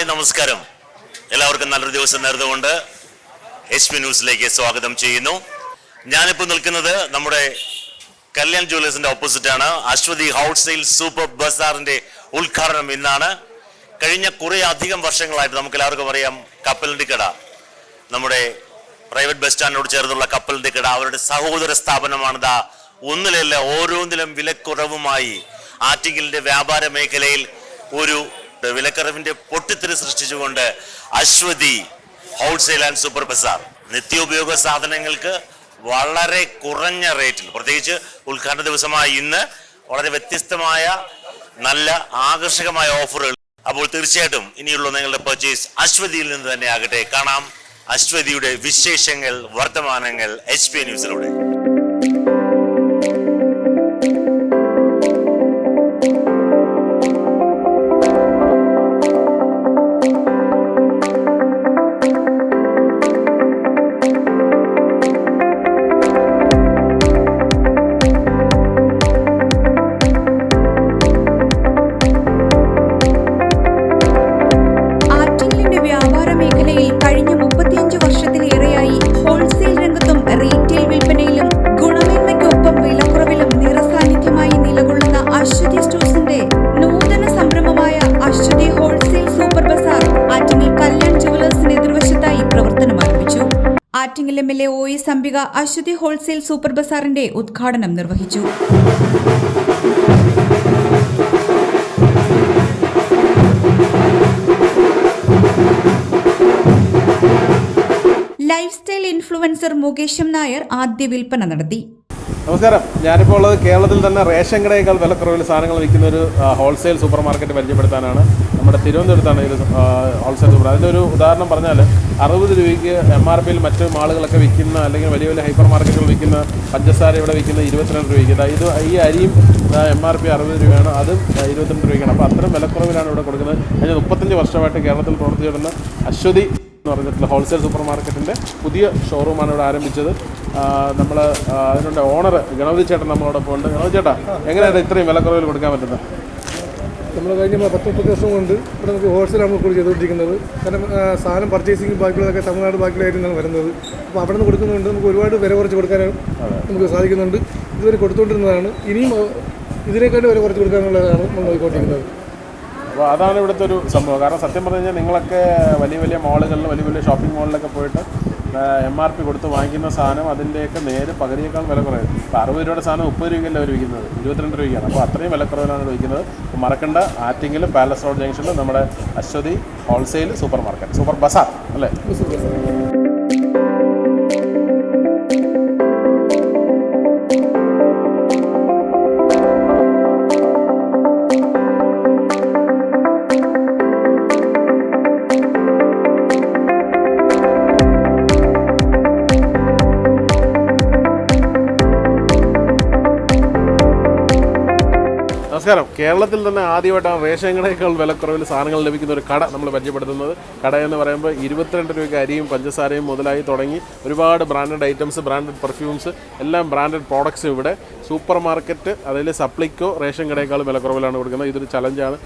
Hi നമസ്കാരം. എല്ലാവർക്കും നല്ലൊരു ദിവസം നേർന്നുകൊണ്ട് എച്ച് പി ന്യൂസിലേക്ക് സ്വാഗതം ചെയ്യുന്നു. ഞാനിപ്പോൾ നിൽക്കുന്നത് നമ്മുടെ കല്യാൺ ജുവലേഴ്സിന്റെ ഓപ്പോസിറ്റ് ആണ് അശ്വതി ഹൗസെയിൽ സൂപ്പർ ബസാറിന്റെ ഉദ്ഘാടനം ഇന്നാണ്. കഴിഞ്ഞ കുറേ അധികം വർഷങ്ങളായിട്ട് നമുക്ക് എല്ലാവർക്കും അറിയാം കപ്പലിന്റെ കട. നമ്മുടെ പ്രൈവറ്റ് ബസ് സ്റ്റാൻഡിനോട് ചേർന്നുള്ള കപ്പലിന്റെ കട അവരുടെ സഹോദര സ്ഥാപനമാണ്. ദാ ഒന്നിലല്ല ഓരോന്നിലും വിലക്കുറവുമായി ആറ്റിങ്ങലിന്റെ വ്യാപാര മേഖലയിൽ ഒരു വിലക്കുറവിന്റെ പൊട്ടിത്തെറി സൃഷ്ടിച്ചുകൊണ്ട് Ashwathi wholesale and super bazaar നിത്യോപയോഗ സാധനങ്ങൾക്ക് വളരെ കുറഞ്ഞ റേറ്റിൽ പ്രത്യേകിച്ച് ഉദ്ഘാടന ദിവസമായ ഇന്ന് വളരെ വ്യത്യസ്തമായ നല്ല ആകർഷകമായ ഓഫറുകൾ. അപ്പോൾ തീർച്ചയായിട്ടും ഇനിയുള്ള നിങ്ങളുടെ പർച്ചേസ് അശ്വതിയിൽ നിന്ന് തന്നെ ആകട്ടെ. കാണാം അശ്വതിയുടെ വിശേഷങ്ങൾ വർത്തമാനങ്ങൾ H P ന്യൂസിലൂടെ M L A O S Ambika Ashwathi wholesale super ബസാറിന്റെ ഉദ്ഘാടനം നിർവഹിച്ചു. ലൈഫ് സ്റ്റൈൽ ഇൻഫ്ലുവൻസർ മുകേഷം നായർ ആദ്യ വിൽപ്പന നടത്തി. നമസ്കാരം. ഞാനിപ്പോൾ ഉള്ളത് കേരളത്തിൽ തന്നെ റേഷൻ കടയേക്കാൾ വിലക്കുറവിൽ സാധനങ്ങൾ വിൽക്കുന്ന ഒരു ഹോൾസെയിൽ സൂപ്പർ മാർക്കറ്റ് പരിചയപ്പെടുത്താനാണ്. നമ്മുടെ തിരുവനന്തപുരത്താണ് ഇത് ഹോൾസെയിൽ സൂപ്പർ അതിന്റെ ഒരു ഉദാഹരണം പറഞ്ഞാൽ അറുപത് രൂപയ്ക്ക് എം ആർ പിയിൽ മറ്റ് മാളുകളൊക്കെ വിൽക്കുന്ന അല്ലെങ്കിൽ വലിയ വലിയ ഹൈപ്പർ മാർക്കറ്റുകൾ വിൽക്കുന്ന പഞ്ചസാര ഇവിടെ വിൽക്കുന്ന ഇരുപത്തിരണ്ട് രൂപയ്ക്ക്. ഇത് ഈ അരിയും എം ആർ പി അറുപത് രൂപയാണ് അതും ഇരുപത്തിരണ്ട് രൂപയ്ക്കാണ്. അപ്പോൾ അത്തരം വിലക്കുറവിലാണ് ഇവിടെ കൊടുക്കുന്നത്. കഴിഞ്ഞ മുപ്പത്തഞ്ച് വർഷമായിട്ട് കേരളത്തിൽ പ്രവർത്തിച്ചിടുന്ന അശ്വതി എന്ന് പറഞ്ഞിട്ടുള്ള ഹോൾസെയിൽ സൂപ്പർ മാർക്കറ്റിന്റെ പുതിയ ഷോറൂമാണ് ഇവിടെ ആരംഭിച്ചത്. നമ്മൾ അതിനുള്ള ഓണർ ഗണപതി ചേട്ടൻ നമ്മളോടൊപ്പം ഉണ്ട്. ഗണപതി ചേട്ടാ എങ്ങനെയാണ് ഇത്രയും വിലക്കുറവിൽ കൊടുക്കാൻ പറ്റുന്നത്? നമ്മൾ കഴിഞ്ഞ പത്ത് മുപ്പത് ദിവസം കൊണ്ട് ഇവിടെ നമുക്ക് ഹോൾസെയിലാണ് കൂടി ചെയ്തുകൊണ്ടിരിക്കുന്നത്. കാരണം സാധനം പർച്ചേസിങ് ബാക്കിയുള്ളതൊക്കെ തമിഴ്നാട് ബാക്കിലായിരുന്നാണ് വരുന്നത്. അപ്പോൾ അവിടെ നിന്ന് കൊടുക്കുന്നതുകൊണ്ട് നമുക്ക് ഒരുപാട് വില കുറച്ച് കൊടുക്കാൻ നമുക്ക് സാധിക്കുന്നുണ്ട്. ഇതുവരെ കൊടുത്തുകൊണ്ടിരുന്നതാണ് ഇനിയും ഇതിനേക്കാളും വില കുറച്ച് കൊടുക്കാനുള്ളതാണ് നമ്മൾ നോക്കിക്കൊണ്ടിരിക്കുന്നത്. അപ്പോൾ അതാണ് ഇവിടുത്തെ ഒരു സംഭവം. കാരണം സത്യം പറഞ്ഞു കഴിഞ്ഞാൽ നിങ്ങളൊക്കെ വലിയ വലിയ മാളുകളിൽ വലിയ വലിയ ഷോപ്പിംഗ് മാളിലൊക്കെ പോയിട്ട് എം ആർ പി കൊടുത്ത് വാങ്ങിക്കുന്ന സാധനം അതിന്റെയൊക്കെ നേരെ പകുതിയേക്കാൾ വില കുറയും ഇപ്പോൾ അറുപത് രൂപയുടെ സാധനം മുപ്പത് രൂപയ്ക്കല്ല അവർ വിൽക്കുന്നത്? ഇരുപത്തിരണ്ട് രൂപയാണ് അപ്പോൾ അത്രയും വിലക്കുറവിലാണ് വിൽക്കുന്നത്. മറക്കണ്ട ആറ്റിങ്കിലും പാലസ് റോഡ് ജംഗ്ഷനിലും നമ്മുടെ Ashwathi wholesale supermarket super bazaar അല്ലേ? നമസ്കാരം. കേരളത്തിൽ തന്നെ ആദ്യമായിട്ടാണ് റേഷൻ കടയേക്കാൾ വിലക്കുറവിൽ സാധനങ്ങൾ ലഭിക്കുന്ന ഒരു കട നമ്മൾ പരിചയപ്പെടുത്തുന്നത്. കട എന്ന് പറയുമ്പോൾ ഇരുപത്തിരണ്ട് രൂപയ്ക്ക് അരിയും പഞ്ചസാരയും മുതലായി തുടങ്ങി ഒരുപാട് ബ്രാൻഡഡ് ഐറ്റംസ് ബ്രാൻഡഡ് പെർഫ്യൂംസ് എല്ലാം ബ്രാൻഡഡ് പ്രോഡക്ട്സ് ഇവിടെ. സൂപ്പർ മാർക്കറ്റ് അതിൽ സപ്ലിക്കോ റേഷൻ കടയേക്കാൾ വിലക്കുറവിലാണ് കൊടുക്കുന്നത്. ഇതൊരു ചലഞ്ചാണ്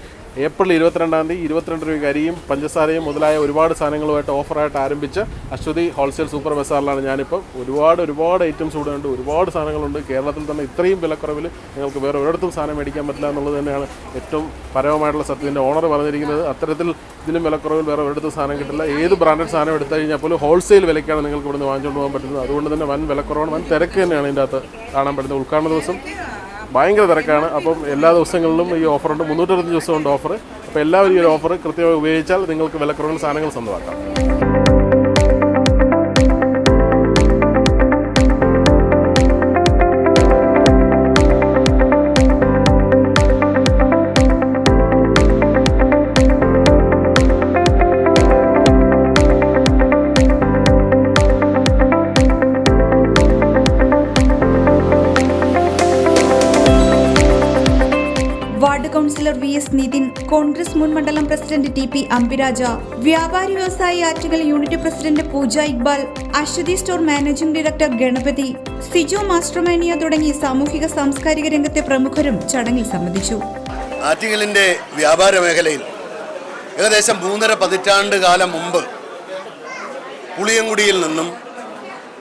ഏപ്രിൽ ഇരുപത്തിരണ്ടാം തീയതി ഇരുപത്തിരണ്ട് രൂപയ്ക്ക് അരിയും പഞ്ചസാരയും മുതലായ ഒരുപാട് സാധനങ്ങളുമായിട്ട് ഓഫറായിട്ട് ആരംഭിച്ച അശ്വതി ഹോൾസെയിൽ സൂപ്പർ ബസാറിലാണ് ഞാനിപ്പോൾ ഒരുപാട് ഒരുപാട് ഐറ്റംസ് ഇവിടെ ഉണ്ട് ഒരുപാട് സാധനങ്ങളുണ്ട്. കേരളത്തിൽ തന്നെ ഇത്രയും വിലക്കുറവിൽ നിങ്ങൾക്ക് വേറെ ഒരിടത്തും സാധനം മേടിക്കാൻ പറ്റില്ല എന്നുള്ളത് തന്നെയാണ് ഏറ്റവും പരമമായിട്ടുള്ള സത്യത്തിന്റെ ഓണർ പറഞ്ഞിരിക്കുന്നത് അത്തരത്തിൽ ഇതിലും വിലക്കുറവിൽ വേറെ ഒരിടത്തും സാധനം കിട്ടില്ല. ഏത് ബ്രാൻഡഡ് സാധനം എടുത്തു കഴിഞ്ഞാൽ പോലും ഹോൾസെയിൽ വിലയ്ക്കാണ് നിങ്ങൾക്ക് ഇവിടുന്ന് വാങ്ങിച്ചുകൊണ്ട് പോകാൻ പറ്റുന്നത്. അതുകൊണ്ട് തന്നെ വൻ വിലക്കുറവാണ് വൻ തിരക്ക് തന്നെയാണ് ഇതിന്റെ അകത്ത് കാണാൻ പറ്റുന്നത്. ഉദ്ഘാടന ദിവസം ഭയങ്കര തിരക്കാണ്. അപ്പം എല്ലാ ദിവസങ്ങളിലും ഈ ഓഫറുണ്ട്. മുന്നൂറ്ററുപത്തഞ്ച് ദിവസമുണ്ട് ഓഫർ അപ്പോൾ എല്ലാവരും ഈ ഒരു ഓഫർ കൃത്യമായി ഉപയോഗിച്ചാൽ നിങ്ങൾക്ക് വിലക്കുറവിൽ സാധനങ്ങൾ സ്വന്തമാക്കാം. Ward councillor V S Nithin Congress മുൻ മണ്ഡലം പ്രസിഡന്റ് ടി പി അംബിരാജ വ്യാപാരി വ്യവസായി ആറ്റുകൾ unit president Pooja Iqbal Ashwathi store managing director Ganapathi Sijo മാസ്റ്റർമാനിയ തുടങ്ങി സാമൂഹിക സാംസ്കാരിക രംഗത്തെ പ്രമുഖരും ചടങ്ങിൽ സംബന്ധിച്ചു. ആറ്റുകളിന്റെ വ്യാപാര മേഖലയിൽ ഏകദേശം മൂന്നര പതിറ്റാണ്ട് കാലം മുമ്പ് പുളിയങ്കുടിയിൽ നിന്നും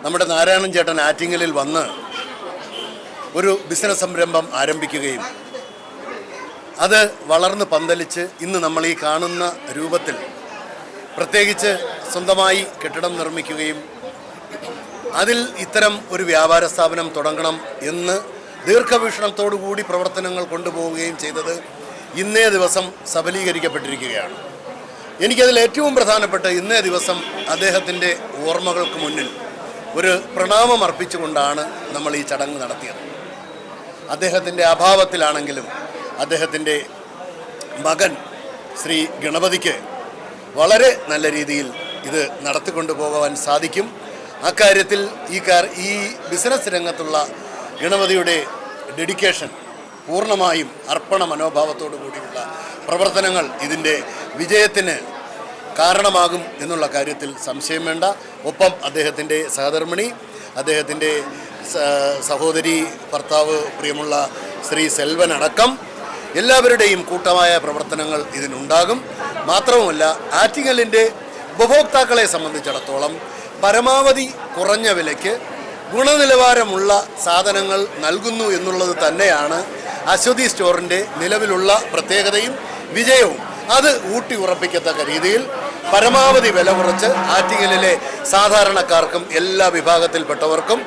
നമ്മുടെ നാരായണൻ ചേട്ടൻ ആറ്റിങ്ങലിൽ വന്ന് ഒരു ബിസിനസ് സംരംഭം ആരംഭിക്കുകയും അത് വളർന്ന് പന്തലിച്ച് ഇന്ന് നമ്മൾ ഈ കാണുന്ന രൂപത്തിൽ പ്രത്യേകിച്ച് സ്വന്തമായി കെട്ടിടം നിർമ്മിക്കുകയും അതിൽ ഇത്തരം ഒരു വ്യാപാര സ്ഥാപനം തുടങ്ങണം എന്ന് ദീർഘവീക്ഷണത്തോടുകൂടി പ്രവർത്തനങ്ങൾ കൊണ്ടുപോവുകയും ചെയ്തത് ഇന്നേ ദിവസം സബലീകരിക്കപ്പെട്ടിരിക്കുകയാണ്. എനിക്കതിൽ ഏറ്റവും പ്രധാനപ്പെട്ട ഇന്നേ ദിവസം അദ്ദേഹത്തിന്റെ ഓർമ്മകൾക്ക് മുന്നിൽ ഒരു പ്രണാമം അർപ്പിച്ചുകൊണ്ടാണ് നമ്മൾ ഈ ചടങ്ങ് നടത്തിയത്. അദ്ദേഹത്തിന്റെ അഭാവത്തിലാണെങ്കിലും അദ്ദേഹത്തിന്റെ മകൻ ശ്രീ ഗണപതിക്ക് വളരെ നല്ല രീതിയിൽ ഇത് നടത്തിക്കൊണ്ടു പോകുവാൻ സാധിക്കും. അക്കാര്യത്തിൽ ഈ കാർ ഈ ബിസിനസ് രംഗത്തുള്ള ഗണപതിയുടെ ഡെഡിക്കേഷൻ പൂർണമായും അർപ്പണ മനോഭാവത്തോടു കൂടിയുള്ള പ്രവർത്തനങ്ങൾ ഇതിന്റെ വിജയത്തിന് കാരണമാകും എന്നുള്ള കാര്യത്തിൽ സംശയം വേണ്ട. ഒപ്പം അദ്ദേഹത്തിന്റെ സഹധർമ്മിണി അദ്ദേഹത്തിന്റെ സഹോദരി ഭർത്താവ് പ്രിയമുള്ള ശ്രീ സെൽവൻ അടക്കം എല്ലാവരുടെയും കൂട്ടമായ പ്രവർത്തനങ്ങൾ ഇതിനുണ്ടാകും. മാത്രവുമല്ല ആറ്റിങ്ങലിന്റെ ഉപഭോക്താക്കളെ സംബന്ധിച്ചിടത്തോളം പരമാവധി കുറഞ്ഞ വിലയ്ക്ക് ഗുണനിലവാരമുള്ള സാധനങ്ങൾ നൽകുന്നു എന്നുള്ളത് തന്നെയാണ് അശ്വതി സ്റ്റോറിന്റെ നിലവിലുള്ള പ്രത്യേകതയും വിജയവും. അത് ഊട്ടി ഉറപ്പിക്കത്തക്ക രീതിയിൽ പരമാവധി വില കുറച്ച് ആറ്റിങ്ങലിലെ സാധാരണക്കാർക്കും എല്ലാ വിഭാഗത്തിൽപ്പെട്ടവർക്കും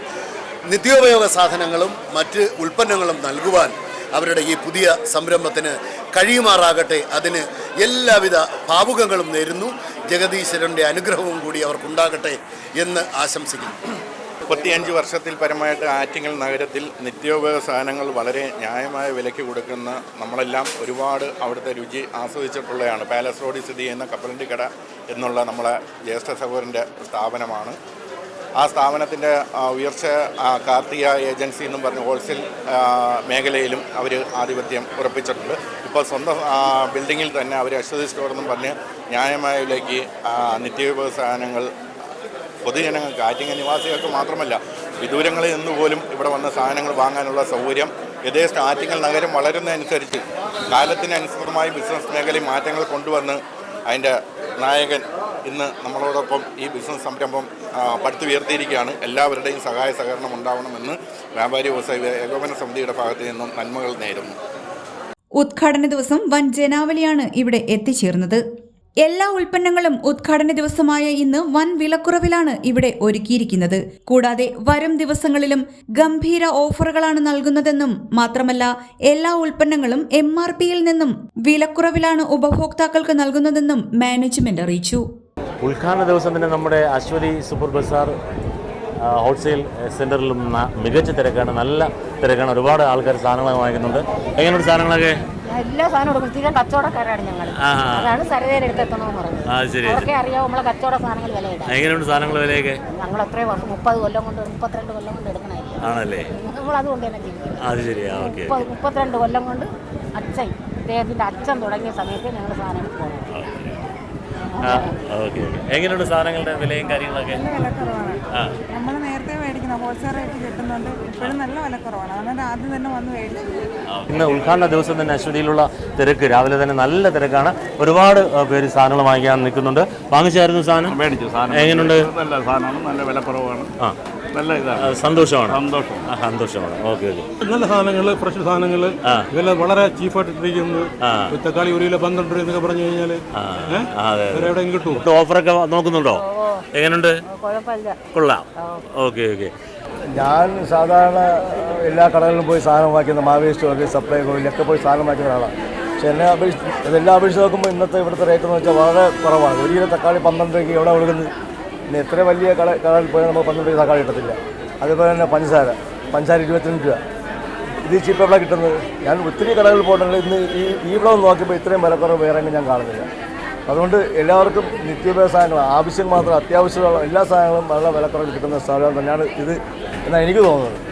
നിത്യോപയോഗ സാധനങ്ങളും മറ്റ് ഉൽപ്പന്നങ്ങളും നൽകുവാൻ അവരുടെ ഈ പുതിയ സംരംഭത്തിന് കഴിയുമാറാകട്ടെ. അതിന് എല്ലാവിധ ഭാവുകങ്ങളും നേരുന്നു. ജഗദീശ്വരന്റെ അനുഗ്രഹവും കൂടി അവർക്കുണ്ടാകട്ടെ എന്ന് ആശംസിക്കുന്നു. മുപ്പത്തിയഞ്ച് വർഷത്തിൽ പരമായിട്ട് ആറ്റിങ്ങൽ നഗരത്തിൽ നിത്യോപയോഗ സാധനങ്ങൾ വളരെ ന്യായമായ വിലയ്ക്ക് കൊടുക്കുന്ന നമ്മളെല്ലാം ഒരുപാട് അവിടുത്തെ രുചി ആസ്വദിച്ചിട്ടുള്ളതാണ്. പാലസ് റോഡിൽ സ്ഥിതി ചെയ്യുന്ന കപ്പലണ്ടി കട എന്നുള്ള നമ്മളെ ജ്യേഷ്ഠ സഹോദരന്റെ സ്ഥാപനമാണ്. ആ സ്ഥാപനത്തിന്റെ ഉയർച്ച കാർത്തിക ഏജൻസി എന്നും പറഞ്ഞ് ഹോൾസെയിൽ മേഖലയിലും അവർ ആധിപത്യം ഉറപ്പിച്ചിട്ടുണ്ട്. ഇപ്പോൾ സ്വന്തം ബിൽഡിങ്ങിൽ തന്നെ അവർ അശ്വതി സ്റ്റോർ എന്നും പറഞ്ഞ് ന്യായമായ വിലയ്ക്ക് നിത്യവിഭവ സാധനങ്ങൾ പൊതുജനങ്ങൾക്ക് ആറ്റിങ്ങ നിവാസികൾക്ക് മാത്രമല്ല വിദൂരങ്ങളിൽ നിന്ന് പോലും ഇവിടെ വന്ന സാധനങ്ങൾ വാങ്ങാനുള്ള സൗകര്യം യഥേഷ്ടം ആറ്റിങ്ങൽ നഗരം വളരുന്നതനുസരിച്ച് കാലത്തിനനുസൃതമായി ബിസിനസ് മേഖലയിൽ മാറ്റങ്ങൾ കൊണ്ടുവന്ന് അതിന്റെ നായകൻ ഇന്ന് നമ്മളോടൊപ്പം ഈ ബിസിനസ് സംരംഭം പടുത്തുയർത്തിയിരിക്കുകയാണ്. എല്ലാവരുടെയും സഹായ സഹകരണം ഉണ്ടാവണമെന്ന് വ്യാപാരി വ്യവസായ ഏകോപന സമിതിയുടെ ഭാഗത്തു നിന്നും നന്മകൾ നേരുന്നു. ഉദ്ഘാടന ദിവസം വൻ ജനാവലിയാണ് ഇവിടെ എത്തിച്ചേർന്നത്. എല്ലാ ഉൽപ്പന്നങ്ങളും ഉദ്ഘാടന ദിവസമായ ഇന്ന് വൻ വിലക്കുറവിലാണ് ഇവിടെ ഒരുക്കിയിരിക്കുന്നത്. കൂടാതെ വരും ദിവസങ്ങളിലും ഗംഭീര ഓഫറുകളാണ് നൽകുന്നതെന്നും മാത്രമല്ല എല്ലാ ഉൽപ്പന്നങ്ങളും എം നിന്നും വിലക്കുറവിലാണ് ഉപഭോക്താക്കൾക്ക് നൽകുന്നതെന്നും മാനേജ്മെന്റ് അറിയിച്ചു. ഉദ്ഘാടന ദിവസം തന്നെ നമ്മുടെ അശ്വതി സൂപ്പർ ബസാർ ഹോൾസെയിൽ സെന്ററിലും മികച്ച തിരക്കാണ് നല്ല തിരക്കാണ്. ഒരുപാട് ആൾക്കാർ സാധനങ്ങൾ വാങ്ങിക്കുന്നുണ്ട്. എങ്ങനെയുണ്ട് സാധനങ്ങളൊക്കെ? എല്ലാ സാധനവും കൊടുക്കും സ്ഥിരം കച്ചവടക്കാരാണ് ഞങ്ങൾ അതാണ് സരതയിൽ എടുത്തെത്തണമെന്ന് പറഞ്ഞത് അവർക്ക് അറിയാം നമ്മളെ കച്ചവട സാധനങ്ങൾ വിലയിടാം. എങ്ങനെയുണ്ട് സാധനങ്ങൾ വിലയൊക്കെ? ഞങ്ങൾ എത്രയും വർഷം മുപ്പത് കൊല്ലം കൊണ്ട് മുപ്പത്തിരണ്ട് കൊല്ലം കൊണ്ട് എടുക്കണമായിരിക്കും ആണല്ലേ? നമ്മൾ അതുകൊണ്ട് തന്നെ ജീവിക്കുന്നത്. മുപ്പത്തിരണ്ട് കൊല്ലം കൊണ്ട് അച്ഛൻ ഇദ്ദേഹത്തിന്റെ അച്ഛൻ തുടങ്ങിയ സമയത്ത് ഞങ്ങൾ സാധനങ്ങൾ പോകുന്നത് ആ ഓക്കെ എങ്ങനെയുണ്ട് സാധനങ്ങളുടെ വിലയും കാര്യങ്ങളൊക്കെ? ആ. നമ്മൾ നേരത്തെ മേടിക്കുന്ന ഹോൾസെയിൽ റേറ്റ് കിട്ടുന്നുണ്ട്. ഇപ്പോഴും നല്ല വിലക്കുറവാണ് അതുകൊണ്ട് ആദ്യം തന്നെ വന്ന് മേടിച്ചു ഇന്ന് ഉദ്ഘാടന ദിവസം തന്നെ അശ്വതിയിലുള്ള തിരക്ക്. രാവിലെ തന്നെ നല്ല തിരക്കാണ്. ഒരുപാട് പേര് സാധനങ്ങൾ വാങ്ങിക്കാൻ നിൽക്കുന്നുണ്ട്. വാങ്ങിച്ചായിരുന്നു സാധനം? മേടിച്ചു. സാധനം എങ്ങനെയുണ്ട്? നല്ല സാധനമാണ്. നല്ല വിലക്കുറവാണ് ആ. നല്ല ഇതാണ്. സന്തോഷമാണ്. സന്തോഷം. ആ സന്തോഷമാണ്. Okay okay. നല്ല സാധനങ്ങൾ ഫ്രഷ് സാധനങ്ങൾ ഇതെല്ലാം വില വളരെ ആ. തക്കാളി ഒരു കിലോ പന്ത്രണ്ട് രൂപ എന്നൊക്കെ പറഞ്ഞു കഴിഞ്ഞാൽ എവിടെയും കിട്ടും ഓഫറൊക്കെ നോക്കുന്നുണ്ടോ? എങ്ങനെയുണ്ട് കുഴപ്പമില്ല. കൊള്ളാം. Okay okay. ഞാൻ സാധാരണ എല്ലാ കടകളിലും പോയി സാധനം വാങ്ങിക്കുന്ന മാവേസ്റ്റ് ഒക്കെ സപ്ലൈ കോയിലൊക്കെ പോയി സാധനം വാങ്ങിക്കുന്ന ഒരാളാണ് പക്ഷെ എന്നെ അപേക്ഷിച്ച് ഇതെല്ലാം അപേക്ഷിച്ച് നോക്കുമ്പോൾ ഇന്നത്തെ ഇവിടുത്തെ റേറ്റ് എന്ന് വെച്ചാൽ വളരെ കുറവാണ്. ഒരു കിലോ തക്കാളി പന്ത്രണ്ട് രൂപയ്ക്ക് എവിടെ കൊടുക്കുന്നത് പിന്നെ എത്ര വലിയ കട കടയിൽ പോയാൽ നമുക്ക് പന്ത്രണ്ട് രൂപ തക്കാളി കിട്ടത്തില്ല. അതുപോലെ തന്നെ പഞ്ചസാര. പഞ്ചസാര ഇരുപത്തിരണ്ട് രൂപ. ഇത് ചീപ്പ് എവിടെ കിട്ടുന്നത്? ഞാൻ ഒത്തിരി കടകളിൽ പോയിട്ടുണ്ട് ഇന്ന് ഈ ഈ ഒന്ന് നോക്കിയപ്പോൾ ഇത്രയും വിലക്കുറവ് വേറെ ഞാൻ കാണുന്നില്ല. അതുകൊണ്ട് എല്ലാവർക്കും നിത്യോപയോഗ സാധനങ്ങൾ ആവശ്യം മാത്രം അത്യാവശ്യമുള്ള എല്ലാ സാധനങ്ങളും വളരെ വിലക്കുറവ് കിട്ടുന്ന സ്ഥലം തന്നെയാണ് ഇത് എന്നാണ് എനിക്ക് തോന്നുന്നത്.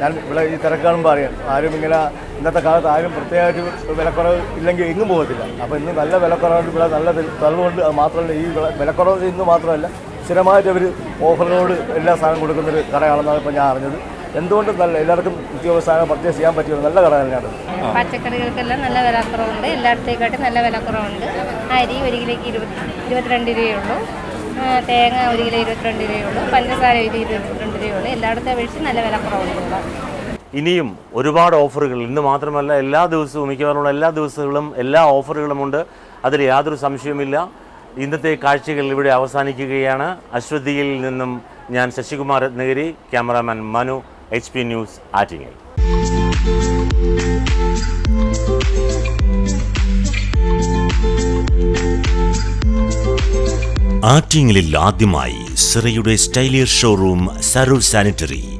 ഞാൻ ഇവിടെ ഈ തിരക്ക് പറയാം ആരും ഇങ്ങനെ ഇന്നത്തെ കാലത്ത് ആരും പ്രത്യേകമായിട്ട് വിലക്കുറവ് ഇല്ലെങ്കിൽ എങ്ങും പോകത്തില്ല. അപ്പോൾ ഇന്ന് നല്ല വിലക്കുറവുണ്ട് ഇവിടെ നല്ല തെളിവുണ്ട് അത് മാത്രമല്ല ഈ വില- വിലക്കുറവ് ഇന്ന് മാത്രമല്ല സ്ഥിരമായിട്ട് അവർ ഓഫറിനോട് എല്ലാ സാധനം കൊടുക്കുന്നൊരു കടയാണെന്നാണ് ഇപ്പോൾ ഞാൻ അറിഞ്ഞത്. എന്തുകൊണ്ടും നല്ല എല്ലാവർക്കും നിത്യോപയോഗ സാധനം പർച്ചേസ് ചെയ്യാൻ പറ്റിയ നല്ല കട തന്നെയാണ് പച്ചക്കറികൾക്കെല്ലാം നല്ല വിലക്കുറവുണ്ട് എല്ലായിടത്തേക്കാട്ടും നല്ല വിലക്കുറവുണ്ട് അരി ഒരു കിലോയ്ക്ക് ഇരുപത്തി ഇരുപത്തിരണ്ട് രൂപയുള്ളൂ. തേങ്ങ ഒരു കിലോ ഇരുപത്തിരണ്ട് രൂപയുള്ളൂ. പഞ്ചസാര ഒരു കിലോ ഇരുപത്തിരണ്ട് രൂപയുള്ളൂ. എല്ലായിടത്തെ അപേക്ഷിച്ച് നല്ല വിലക്കുറവുണ്ട് ഇനിയും ഒരുപാട് ഓഫറുകൾ. ഇന്ന് മാത്രമല്ല എല്ലാ ദിവസവും മിക്കവാറുള്ള എല്ലാ ദിവസങ്ങളും എല്ലാ ഓഫറുകളും ഉണ്ട് അതിൽ യാതൊരു സംശയവുമില്ല. ഇന്നത്തെ കാഴ്ചകൾ ഇവിടെ അവസാനിക്കുകയാണ്. അശ്വതിയിൽ നിന്നും ഞാൻ Sasikumar Ratnagiri cameraman Manu H P news Attingal. ആറ്റിങ്ങലിൽ ആദ്യമായി സിറയുടെ സ്റ്റൈലിയർ ഷോറൂം സരൂർ സാനിറ്ററി.